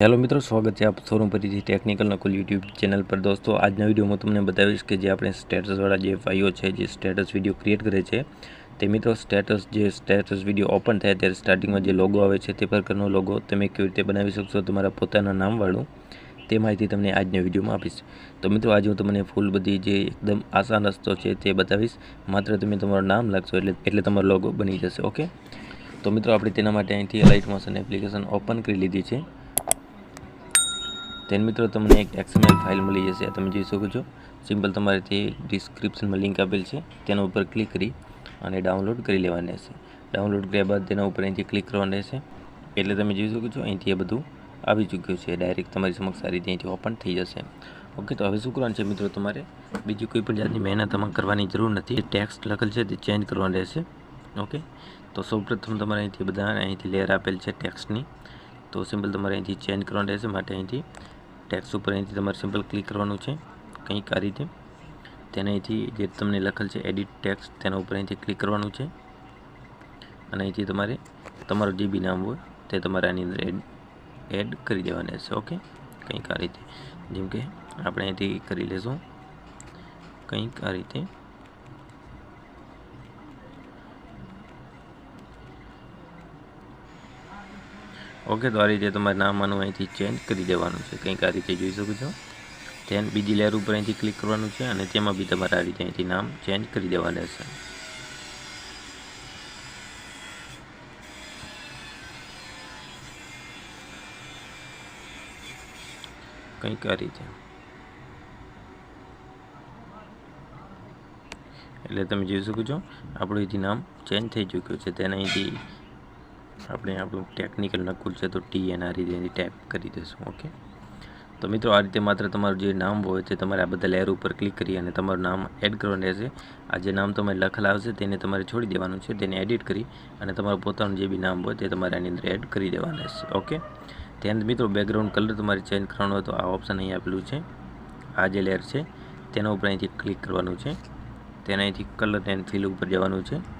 Hello મિત્રો, સ્વાગત છે આપ શોરૂમ પરથી ટેકનિકલ નકુલ યુટ્યુબ ચેનલ પર. દોસ્તો, આજના વિડીયોમાં તમને બતાવીશ કે જે આપણે સ્ટેટસવાળા જે ભાઈઓ છે, જે સ્ટેટસ વીડિયો ક્રિએટ કરે છે, તે મિત્રો સ્ટેટસ જે સ્ટેટસ વીડિયો ઓપન થાય ત્યારે સ્ટાર્ટિંગમાં જે લોગો આવે છે, તે પ્રકારનો લોગો તમે કેવી રીતે બનાવી શકશો તમારા પોતાના નામવાળું, તે માહિતી તમને આજના વિડીયોમાં આપીશ. તો મિત્રો, આજે હું તમને ફૂલ બધી જે એકદમ આસાન રસ્તો છે તે બતાવીશ. માત્ર તમે તમારું નામ લાગશો એટલે એટલે તમારો લોગો બની જશે ઓકે તો મિત્રો, આપણે તેના માટે અહીંથી લાઇટ મોશન એપ્લિકેશન ઓપન કરી લીધી છે. તેન મિત્રો, તમને એક એક્સએમએલ ફાઇલ મળી જશે. તમે જોઈ શકો છો. સિમ્પલ તમારે તે ડિસ્ક્રિપ્શનમાં લિંક આપેલ છે. તેના ઉપર ક્લિક કરી અને ડાઉનલોડ કરી લેવાની રહેશે ડાઉનલોડ કર્યા બાદ તેના ઉપર અહીંથી ક્લિક કરવાનું રહેશે એટલે તમે જોઈ શકો છો, અહીંથી એ બધું આવી ચૂક્યું છે. ડાયરેક્ટ તમારી સમક્ષ આ રીતે અહીંથી ઓપન થઈ જશે. ઓકે તો હવે શું કરવાનું છે મિત્રો તમારે? બીજી કોઈ પણ જાતની મહેનત તમારે કરવાની જરૂર નથી. ટેક્સ્ટ લખેલ છે, તે ચેન્જ કરવાનું રહેશે. ઓકે તો સૌપ્રથમ તમારે અહીંથી બધા અહીંથી લેયર આપેલ છે ટેક્સ્ટની તો સિમ્પલ તમારે અહીંથી ચેન્જ કરવાનું રહેશે, માટે અહીંથી ટેક્સ્ટ ઉપર અહીંથી તમારે સિમ્પલ ક્લિક કરવાનું છે, કંઈક આ રીતે. તેને અહીંથી જે તમને લખેલ છે, એડિટ ટેક્સ, તેના ઉપર અહીંથી ક્લિક કરવાનું છે. અને અહીંથી તમારે, તમારું જે બી નામ હોય, તે તમારે આની અંદર એડ એડ કરી દેવાનું છે, ઓકે? કંઈક આ રીતે. જેમ કે આપણે અહીંથી કરી લેશું. કંઈક આ રીતે. ઓકે તો આ રીતે તમારે નામાનું અહીંથી ચેન્જ કરી દેવાનું છે. કંઈક આ રીતે જોઈ શકો છો. ધેન બીજી લેર ઉપર અહીંથી ક્લિક કરવાનું છે અને તેમાં બી તમારે આ રીતે અહીંથી નામ ચેન્જ કરી દેવાનું રહેશે કંઈક આ રીતે. એટલે તમે જોઈ શકો છો, આપણું અહીંથી નામ ચેન્જ થઈ ચૂક્યું છે. તેને અહીંથી આપણે આપણું ટેકનિકલ નકુલ છે તો ટી એન રીતે એની ટાઈપ કરી દઈશું ઓકે તો મિત્રો, આ રીતે માત્ર તમારું જે નામ હોય તે તમારે આ બધા લેર ઉપર ક્લિક કરી અને તમારું નામ એડ કરવાનું રહેશે. આ જે નામ તમારે લખેલ આવશે, તેને તમારે છોડી દેવાનું છે, તેને એડિટ કરી અને તમારું પોતાનું જે બી નામ હોય તે તમારે આની અંદર એડ કરી દેવાનું રહેશે ઓકે ત્યાં મિત્રો બેકગ્રાઉન્ડ કલર તમારે ચેન્જ કરવાનો હોય તો આ ઓપ્શન અહીં આપેલું છે. આ જે લેર છે, તેના ઉપર અહીંથી ક્લિક કરવાનું છે. તેના અહીંથી કલર એન્ડ ફિલ ઉપર જવાનું છે.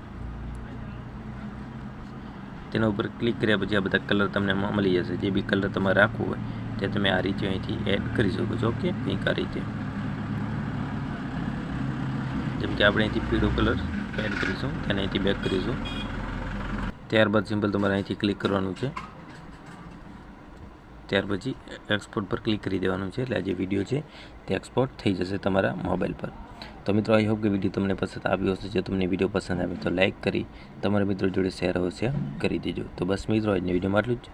તેના ઉપર ક્લિક કર્યા પછી આ બધા કલર તમને મળી જશે. જે બી કલર તમારે રાખવું હોય, તે તમે આ રીતે અહીંથી એડ કરી શકો છો. ઓકે? કંઈક આ રીતે. જેમ કે આપણે અહીંથી પીળો કલર એડ કરીશું, તેને અહીંથી બેક કરીશું. ત્યારબાદ સિમ્પલ તમારે અહીંથી ક્લિક કરવાનું છે. ત્યાર પછી એક્સપોર્ટ પર ક્લિક કરી દેવાનું છે. એટલે આ જે વીડિયો છે, તે એક્સપોર્ટ થઈ જશે તમારા મોબાઈલ પર. તો મિત્રો આઈ હોપ કે વીડિયો તમને પસંદ આવ્યો હશે. જો તમને વીડિયો પસંદ આવે તો લાઇક કરી, તમારા મિત્રો જોડે શેર અવશ્ય કરી દેજો. તો બસ મિત્રો, આજની વિડીયોમાં આટલું જ.